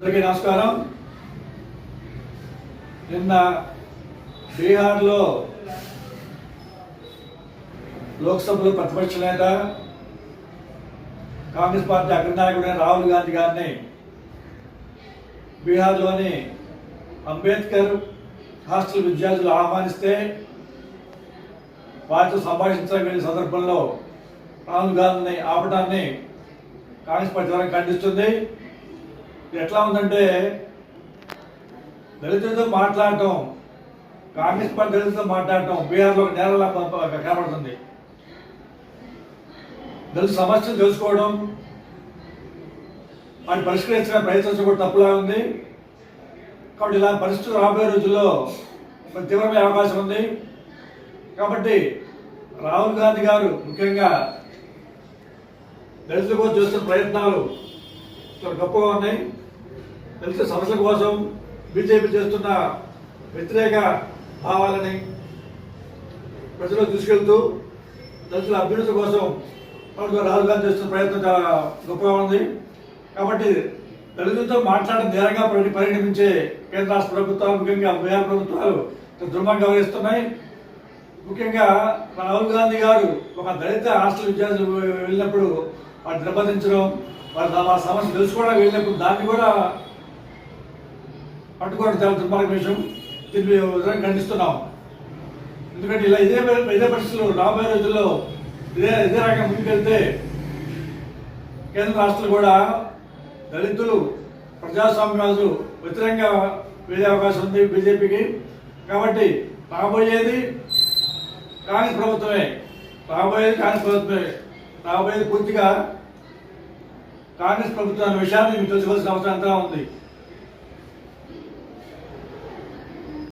అందరికీ నమస్కారం. నిన్న బీహార్లో లోక్సభలో ప్రతిపక్ష నేత కాంగ్రెస్ పార్టీ అగ్రనాయకుడైన రాహుల్ గాంధీ గారిని బీహార్లోని అంబేద్కర్ హాస్టల్ విద్యార్థులు ఆహ్వానిస్తే వారితో సంభాషించడానికి వెళ్ళిన సందర్భంలో రాహుల్ గాంధీని ఆపడాన్ని కాంగ్రెస్ పార్టీ ద్వారా ఖండిస్తుంది. ఎట్లా ఉందంటే దళితులతో మాట్లాడటం కాంగ్రెస్ పార్టీ దళితులతో మాట్లాడటం బీహార్లో ఒక నేరలా కనబడుతుంది. దళిత సమస్యలు తెలుసుకోవడం వాటిని పరిష్కరించడానికి ప్రయత్నించడం కూడా తప్పులా ఉంది. కాబట్టి ఇలా పరిస్థితులు రాబోయే రోజుల్లో తీవ్రమైన అవకాశం ఉంది. కాబట్టి రాహుల్ గాంధీ గారు ముఖ్యంగా దళితుల కోసం చేస్తున్న ప్రయత్నాలు చాలా గొప్పగా ఉన్నాయి. దళిత సమస్యల కోసం బీజేపీ చేస్తున్న వ్యతిరేక భావాలని ప్రజలు తీసుకెళ్తూ దళితుల అభ్యున్నతి కోసం రాహుల్ గాంధీ చేస్తున్న ప్రయత్నం చాలా గొప్పగా ఉంది. కాబట్టి దళితులతో మాట్లాడడం నేరంగా పరిగణించే కేంద్ర రాష్ట్ర ప్రభుత్వాలు ముఖ్యంగా బీహార్ ప్రభుత్వాలు చాలా గౌరవిస్తున్నాయి వ్యవహరిస్తున్నాయి ముఖ్యంగా రాహుల్ గాంధీ గారు ఒక దళిత హాస్టల్ విద్యార్థులు వెళ్ళినప్పుడు వాటిని నిర్బంధించడం వాళ్ళ వాళ్ళ సమస్య తెలుసుకోవడానికి వెళ్ళినప్పుడు దాన్ని కూడా పట్టుకోవడం చాలా దుర్మార్గ విషయం దీన్ని విధంగా ఖండిస్తున్నాం. ఎందుకంటే ఇలా ఇదే ఇదే పరిస్థితులు రాబోయే రోజుల్లో ఇదే ఇదే రకంగా ముందుకెళ్తే కేంద్ర రాష్ట్రాలు కూడా దళితులు ప్రజాస్వామ్యవాదులు వ్యతిరేకంగా వెళ్ళే అవకాశం ఉంది బీజేపీకి. కాబట్టి రాబోయేది కాంగ్రెస్ ప్రభుత్వమే. రాబోయేది కాంగ్రెస్ ప్రభుత్వమే. రాబోయేది పూర్తిగా కాంగ్రెస్ ప్రభుత్వం అనే విషయాన్ని మీకు తెలుసుకోవాల్సిన అవసరం ఎంతగా ఉంది?